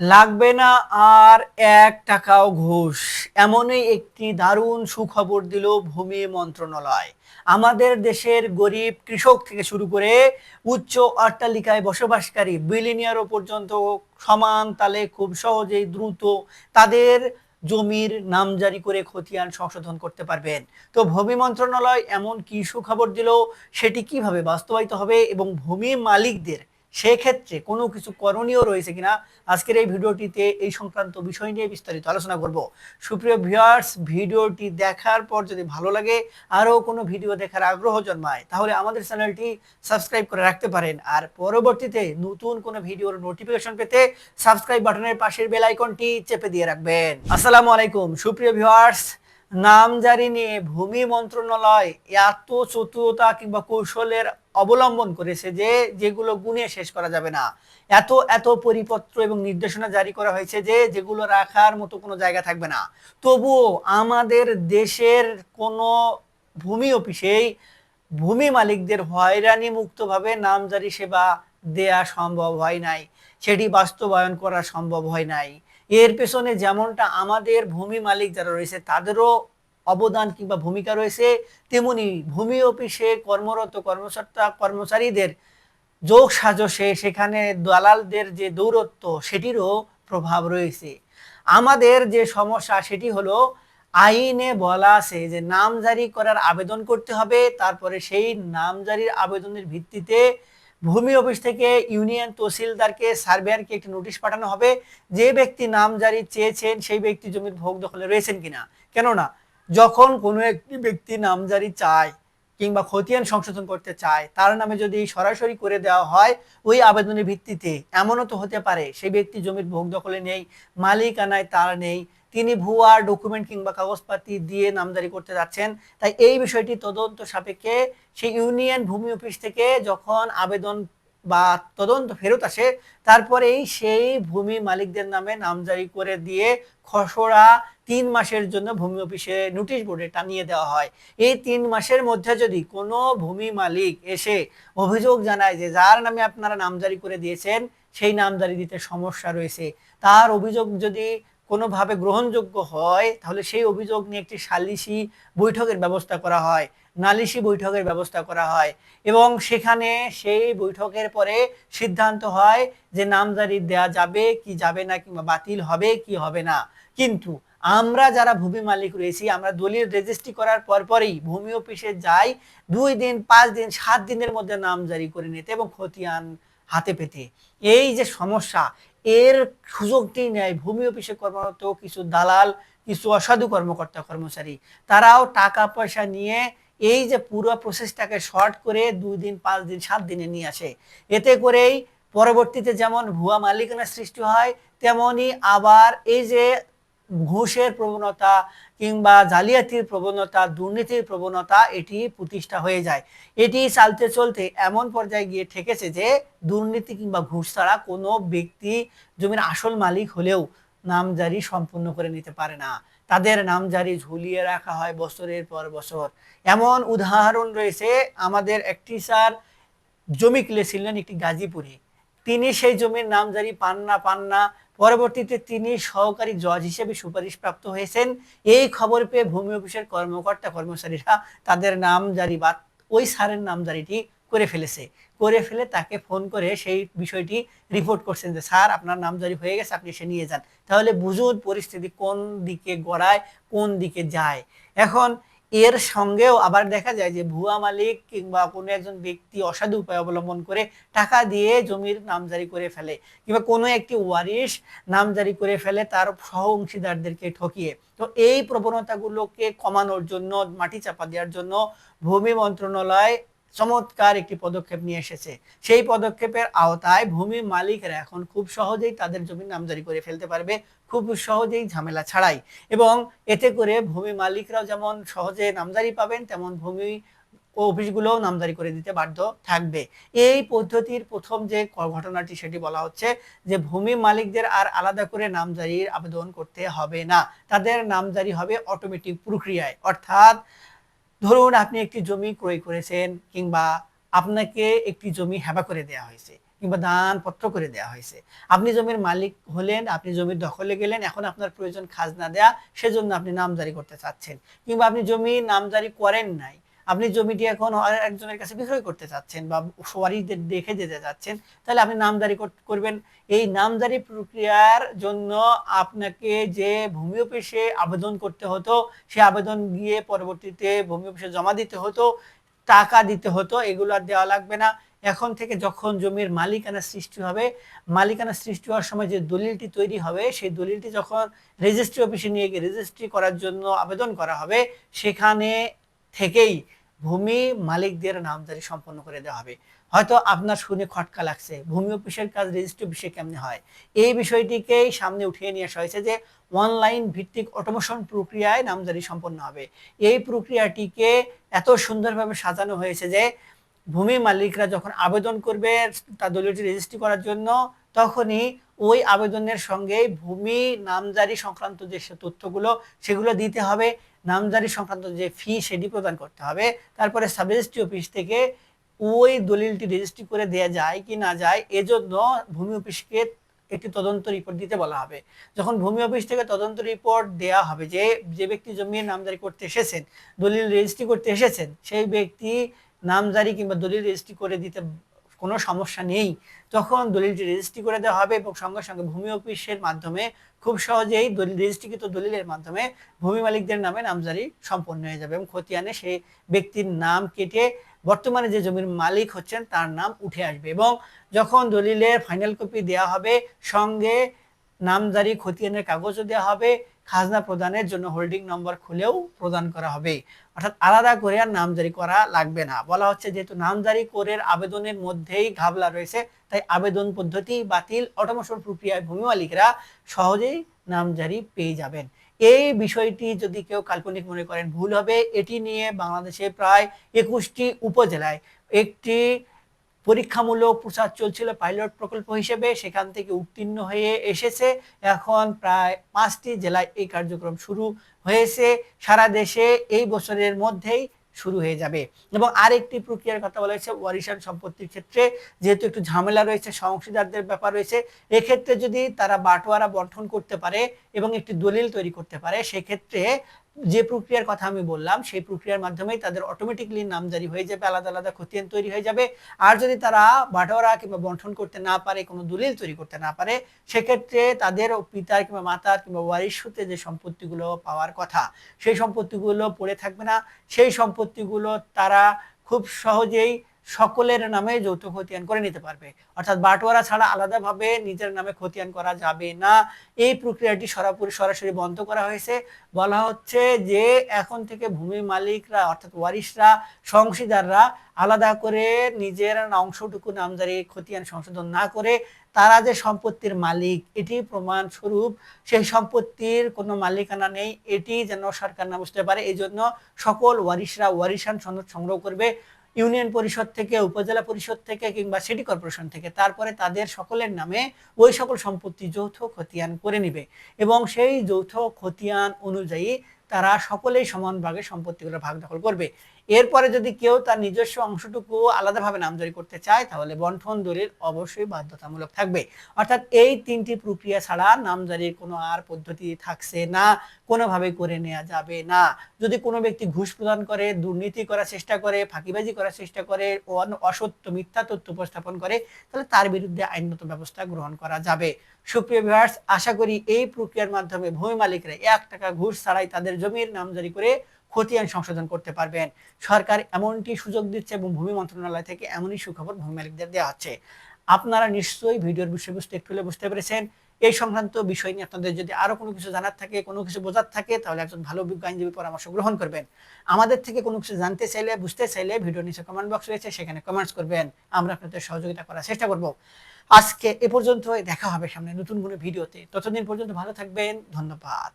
লাগবে না আর এক টাকাও ঘুষ। এমনই একটি দারুণ সুখবর দিল ভূমি মন্ত্রণালয়। আমাদের দেশের গরিব কৃষক থেকে শুরু করে উচ্চ অট্টালিকায় বসবাসকারী বিলিনিয়ারও পর্যন্ত সমান তালে খুব সহজেই দ্রুত তাদের জমির নাম জারি করে খতিয়ান সংশোধন করতে পারবেন। তো ভূমি মন্ত্রণালয় এমন কি সুখবর দিল, সেটি কীভাবে বাস্তবায়িত হবে এবং ভূমি মালিকদের সেক্ষেত্রে কোনো কিছু করণীয় রয়েছে কিনা আজকের এই ভিডিওটিতে এই সংক্রান্ত বিষয় নিয়ে বিস্তারিত আলোচনা করব। সুপ্রিয় ভিউয়ার্স, ভিডিওটি দেখার পর যদি ভালো লাগে, আরও কোনো ভিডিও দেখার আগ্রহ জন্মায়, তাহলে আমাদের চ্যানেলটি সাবস্ক্রাইব করে রাখতে পারেন। আর পরবর্তীতে নতুন কোনো ভিডিওর নোটিফিকেশন পেতে সাবস্ক্রাইব বাটনের পাশের বেল আইকনটি চেপে দিয়ে রাখবেন। আসসালামু আলাইকুম, সুপ্রিয় ভিউয়ার্স। নামজারি নিয়ে ভূমি মন্ত্রণালয় এত চতুরতা কিংবা কৌশলের অবলম্বন করেছে যে যেগুলো গুণে শেষ করা যাবে না। এত এত পরিপত্র এবং নির্দেশনা জারি করা হয়েছে যে যেগুলো রাখার মতো কোনো জায়গা থাকবে না। তবুও আমাদের দেশের কোনো ভূমি অফিসেই ভূমি মালিকদের হয়রানি মুক্তভাবে নামজারি সেবা দেয়া সম্ভব হয় নাই। সেটি বাস্তবায়ন করা সম্ভব হয় নাই। এর পেছনে যেমনটা আমাদের ভূমি মালিক যারা রয়েছে, তাদেরও অবদান কিংবা ভূমিকা রয়েছে। তেমনি ভূমি অফিসে কর্মরত কর্মকর্তা, কর্মচারীদের যোগ সাজসে সেখানে দালালদের যে দৌরত্ব, সেটিরও প্রভাব রয়েছে। আমাদের যে সমস্যা, সেটি হলো আইনে বলা আছে যে নামজারি করার আবেদন করতে হবে, তারপরে সেই নামজারির আবেদনের ভিত্তিতে ভূমি অফিস থেকে ইউনিয়ন তহসিলদারকে, সার্ভেয়ারকে একটি নোটিশ পাঠানো হবে যে ব্যক্তি নামজারি চেয়েছেন, সেই ব্যক্তি জমির ভোগ দখলে রয়েছেন কিনা। কেননা, যখন কোনো একটি ব্যক্তি নামজারি চায় কিংবা খতিয়ান সংশোধন করতে চায়, তার নামে যদি সরাসরি করে দেওয়া হয়, ওই আবেদনের ভিত্তিতে এমনও তো হতে পারে, সেই ব্যক্তি জমির ভোগ দখলে নেই, মালিকানায় তার নেই তিনি ভুয়া ডকুমেন্ট কিংবা কাগজপাতি দিয়ে নামজারি করতে যাচ্ছেন। তাই এই বিষয়টি তদন্ত সাপেক্ষে সেই ইউনিয়ন ভূমি অফিস থেকে যখন আবেদন বা তদন্ত ফেরত আসে, তারপরেই সেই ভূমি মালিকদের নামে নামজারি করে দিয়ে খসড়া তিন মাসের জন্য ভূমি অফিসে নোটিশ বোর্ডে টানিয়ে দেওয়া হয়। এই তিন মাসের মধ্যে যদি কোনো ভূমি মালিক এসে অভিযোগ জানায় যে যার নামে আপনারা নামজারি করে দিয়েছেন, সেই নামজারি দিতে সমস্যা রয়েছে। তার অভিযোগ যদি কোনোভাবে গ্রহণযোগ্য হয়, তাহলে সেই অভিযোগ নিয়ে একটি সালিসি বৈঠকের ব্যবস্থা করা হয়, নালিশি বৈঠকের ব্যবস্থা করা হয় এবং সেখানে সেই বৈঠকের পরে সিদ্ধান্ত হয় যে নামজারি দেয়া যাবে কি যাবে না কিংবা বাতিল হবে কি হবে না। কিন্তু আমরা যারা ভূমি মালিক রয়েছি, আমরা দলিল রেজিস্ট্রি করার পরপরই ভূমি অফিসে যাই, দুই দিন, পাঁচ দিন, সাত দিনের মধ্যে নাম জারি করে নিতে এবং খতিয়ান হাতে পেতে। এই যে সমস্যা এর সুযোগটি নেয় ভূমি অফিসে কর্মরত, কিছু দালাল, কিছু অসাধু কর্মকর্তা, কর্মচারী। তারাও টাকা পয়সা নিয়ে এই যে পুরো প্রসেসটাকে শর্ট করে দুই দিন, পাঁচ দিন, সাত দিনে নিয়ে আসে। এতে করেই পরবর্তীতে যেমন ভুয়া মালিকানা সৃষ্টি হয়, তেমনি আবার এই যে ঘুষের প্রবণতা কিংবা জালিয়াতির প্রবণতা, দুর্নীতির প্রবণতা এটি প্রতিষ্ঠা হয়ে যায়। এটি চালতে চলতে এমন পর্যায়ে গিয়ে ঠেকেছে যে, দুর্নীতি কিংবা ঘুষ ছাড়া কোনো ব্যক্তি জমির আসল মালিক হলেও নামজারি সম্পূর্ণ করে নিতে পারে না। তাদের নামজারি ঝুলিয়ে রাখা হয় বছরের পর বছর। এমন উদাহরণ রয়েছে, আমাদের একটি স্যার জমি কিনেছিলেন একটি গাজীপুরে। তিনি সেই জমির নামজারি পান না পান না পরবর্তীতে তিনি সহকারী জজ হিসেবে সুপারিশপ্রাপ্ত হয়েছেন। এই খবর পেয়ে ভূমি অফিসের কর্মকর্তা, কর্মচারীরা তাদের নাম জারি বা ওই স্যারের নামজারিটি করে ফেলেছে। করে ফেলে তাকে ফোন করে সেই বিষয়টি রিপোর্ট করছেন যে, স্যার, আপনার নামজারি হয়ে গেছে, আপনি সে নিয়ে যান। তাহলে বুঝুন পরিস্থিতি কোন দিকে গড়ায়, কোন দিকে যায়। এখন এর সঙ্গেও আবার দেখা যায় যে ভুয়া মালিক কিংবা কোনো একজন ব্যক্তি অসাধু উপায় অবলম্বন করে টাকা দিয়ে জমির নামজারি করে ফেলে কিংবা কোনো একটি ওয়ারিশ নামজারি করে ফেলে তার সহ অংশীদারদেরকে ঠকিয়ে। তো এই প্রবণতাগুলোকে কমানোর জন্য, মাটি চাপা দেওয়ার জন্য ভূমি মন্ত্রণালয় চমৎকার একটি পদক্ষেপ নিয়ে এসেছে। সেই পদক্ষেপের আওতায় ভূমি মালিকরা এখন খুব সহজেই তাদের জমি নামজারি করে ফেলতে পারবে, খুব সহজেই ঝামেলা ছাড়াই। এবং এতে করে ভূমি মালিকরাও যেমন সহজে নামজারি পাবেন, তেমন ভূমি ও অফিসগুলোও নামজারি করে দিতে বাধ্য থাকবে। এই পদ্ধতির প্রথম যে ঘটনাটি সেটি বলা হচ্ছে যে, ভূমি মালিকদের আর আলাদা করে নামজারির আবেদন করতে হবে না। তাদের নামজারি হবে অটোমেটিক প্রক্রিয়ায়। অর্থাৎ ধরুন আপনি একটি জমি ক্রয় করেছেন কিংবা আপনাকে একটি জমি হেবা করে দেওয়া হয়েছে কিংবা দানপত্র করে দেওয়া হয়েছে। আপনি জমির মালিক হলেন, আপনি জমির দখলে গেলেন, এখন আপনার প্রয়োজন খাজনা দেয়া, সেজন্য আপনি নামজারি করতে চাচ্ছেন। কিংবা আপনি জমি নামজারি করেন নাই আপনি জমিটি এখন একজনের কাছে বিক্রয় করতে চাচ্ছেন বা সবারই দেখে যেতে চাচ্ছেন, তাহলে আপনি নামদারি কর- করবেন। এই নামদারি প্রক্রিয়ার জন্য আপনাকে যে ভূমি অফিসে আবেদন করতে হতো, সে আবেদন গিয়ে পরবর্তীতে ভূমি অফিসে জমা দিতে হতো, টাকা দিতে হতো, এগুলো আর দেওয়া লাগবে না। এখন থেকে যখন জমির মালিকানা সৃষ্টি হবে, মালিকানা সৃষ্টি হওয়ার সময় যে দলিলটি তৈরি হবে, সেই দলিলটি যখন রেজিস্ট্রি অফিসে নিয়ে গিয়ে রেজিস্ট্রি করার জন্য আবেদন করা হবে, সেখানে থেকেই ভূমি মালিকদের নামজারি সম্পন্ন করে দেওয়া হবে। হয়তো আপনার শুনে খটকা লাগছে, ভূমি অফিসের কাজ রেজিস্ট্রি অফিসে কেমনে হয়? এই বিষয়টিকেই সামনে উঠিয়ে নিয়ে আসা হয়েছে যে, অনলাইন ভিত্তিক অটোমেশন প্রক্রিয়ায় নামজারি সম্পন্ন হবে। এই প্রক্রিয়াটিকে এত সুন্দরভাবে সাজানো হয়েছে যে, ভূমি মালিকরা যখন আবেদন করবে তার দলীয়টি রেজিস্ট্রি করার জন্য, তখনই ওই আবেদনের সঙ্গে ভূমি নামজারি সংক্রান্ত যে তথ্যগুলো, সেগুলো দিতে হবে। নামজারি সংক্রান্ত যে ফি সেটি প্রদান করতে হবে। তারপরে সাব রেজিস্ট্রি অফিস থেকে ওই দলিলটি রেজিস্ট্রি করে দেয়া যায় কি না যায়, এজন্য ভূমি অফিসকে একটি তদন্ত রিপোর্ট দিতে বলা হবে। যখন ভূমি অফিস থেকে তদন্ত রিপোর্ট দেয়া হবে যে যে ব্যক্তি জমির নামজারি করতে এসেছেন, দলিল রেজিস্ট্রি করতে এসেছেন, সেই ব্যক্তি নামজারি কিংবা দলিল রেজিস্ট্রি করে দিতে কোনো সমস্যা নেই। তখন দলিলটি রেজিস্ট্রি করে দেওয়া হবে এবং সঙ্গে সঙ্গে ভূমি অফিসের মাধ্যমে খুব সহজেই দলিল রেজিস্ট্রিকৃত দলিলের মাধ্যমে ভূমি মালিকদের নামে নামজারি সম্পন্ন হয়ে যাবে এবং খতিয়ানে সেই ব্যক্তির নাম কেটে বর্তমানে যে জমির মালিক হচ্ছেন তার নাম উঠে আসবে এবং যখন দলিলের ফাইনাল কপি দেওয়া হবে, সঙ্গে নামজারি খতিয়ানের কাগজও দেওয়া হবে, খাজনা প্রদানের জন্য হোল্ডিং নম্বর খুলেও প্রদান করা হবে। অর্থাৎ আলাদা করে আর নামজারি করা লাগবে না। বলা হচ্ছে যেহেতু নামজারি করের আবেদনের মধ্যেই ঘাবলা রয়েছে তাই আবেদন পদ্ধতি বাতিল অটোমেশন প্রক্রিয়ায় ভূমি মালিকরা সহজেই নামজারি পেয়ে যাবেন। এই বিষয়টি যদি কেউ কাল্পনিক মনে করেন, ভুল হবে। এটি নিয়ে বাংলাদেশে প্রায় একুশটি উপজেলায় একটি পরীক্ষামূলক প্রচার চলছিল পাইলট প্রকল্প হিসেবে। সেখান থেকে উত্তীর্ণ হয়ে এসেছে। এখন প্রায় পাঁচটি জেলায় এই কার্যক্রম শুরু হয়েছে। সারা দেশে এই বছরের মধ্যেই শুরু হয়ে যাবে। এবং আরেকটি প্রক্রিয়ার কথা বলা হয়েছে, ওয়ারিশান সম্পত্তির ক্ষেত্রে যেহেতু একটু ঝামেলা রয়েছে সংশীদারদের ব্যাপার রয়েছে, এক্ষেত্রে যদি তারা বাটোয়ারা বন্টন করতে পারে এবং একটি দলিল তৈরি করতে পারে, সেক্ষেত্রে যে প্রক্রিয়ার কথা আমি বললাম, সেই প্রক্রিয়ার মাধ্যমেই তাদের অটোমেটিকলি নামজারি হয়ে যাবে, আলাদা আলাদা খতিয়ান তৈরি হয়ে যাবে। আর যদি তারা বাটোয়ারা কিংবা বন্টন করতে না পারে, কোনো দলিল তৈরি করতে না পারে, সেক্ষেত্রে তাদের পিতার কিংবা মাতার কিংবা ওয়ারিশ সূত্রে যে সম্পত্তিগুলো পাওয়ার কথা, সেই সম্পত্তিগুলো পড়ে থাকবে না। সেই সম্পত্তিগুলো তারা খুব সহজেই সকলের নামে যৌথ খতিয়ান করে নিতে পারবে। অর্থাৎ বাটোয়ারা ছাড়া আলাদাভাবে নিজের নামে খতিয়ান করা যাবে না। এই প্রক্রিয়াটি সরাসরি সরাসরি বন্ধ করা হয়েছে। বলা হচ্ছে যে, এখন থেকে ভূমি মালিকরা, অর্থাৎ ওয়ারিশরা সংশীদাররা আলাদা করে নিজের অংশটুকু নামজারি খতিয়ান সংশোধন না করে তারা যে সম্পত্তির মালিক, এটি প্রমাণ স্বরূপ সেই সম্পত্তির কোনো মালিকানা নেই। এটি যেন সরকার না বুঝতে পারে। এই জন্য সকল ওয়ারিশরা ওয়ারিশান সনদ সংগ্রহ করবে। ইউনিয়ন পরিষদ থেকে, উপজেলা পরিষদ থেকে কিংবা সিটি কর্পোরেশন থেকে। তারপরে তাদের সকলের নামে ওই সকল সম্পত্তি যৌথ খতিয়ান করে নিবে এবং সেই যৌথ খতিয়ান অনুযায়ী তারা সকলেই সমান ভাগে সম্পত্তিগুলো ভাগ দখল করবে। এরপরে যদি কেউ তার নিজস্ব অংশটুকু আলাদাভাবে নামজারি করতে চায়, তাহলে বন্টন দলিল অবশ্যই বাধ্যতামূলক থাকবে। অর্থাৎ এই তিনটি প্রক্রিয়া ছাড়া নামজারির কোনো আর পদ্ধতি থাকছে না, কোনোভাবে করে নেওয়া যাবে না। যদি কোনো ব্যক্তি ঘুষ প্রদান করে, দুর্নীতি করার চেষ্টা করে, ফাঁকিবাজি করার চেষ্টা করে অসত্য মিথ্যা তথ্য উপস্থাপন করে, তাহলে তার বিরুদ্ধে আইনগত ব্যবস্থা গ্রহণ করা যাবে। সুপ্রিয় ভিউয়ার্স আশা করি এই প্রক্রিয়ার মাধ্যমে ভূমি মালিকরা এক টাকা ঘুষ ছাড়াই তাদের জমির নামজারি করে খতিয়ান সংশোধন করতে পারবেন। সরকার এমনটি সুযোগ দিচ্ছে এবং ভূমি মন্ত্রণালয় থেকে এমনই সুখবর ভূমি মালিকদের দেওয়া হচ্ছে আপনারা নিশ্চয়ই ভিডিওর বিষয়বস্তু একটু হলে বুঝতে পেরেছেন। এই সংক্রান্ত বিষয় নিয়ে আপনাদের যদি আরও কোনো কিছু জানার থাকে, কোনো কিছু বোঝার থাকে, তাহলে একজন ভালো আইনজীবী পরামর্শ গ্রহণ করবেন। আমাদের থেকে কোনো কিছু জানতে চাইলে, বুঝতে চাইলে ভিডিও নিচে কমেন্ট বক্স রয়েছে, সেখানে কমেন্টস করবেন। আমরা আপনাদের সহযোগিতা করার চেষ্টা করব। আজকে এ পর্যন্ত দেখা হবে সামনে নতুন কোনো ভিডিওতে। ততদিন পর্যন্ত ভালো থাকবেন, ধন্যবাদ।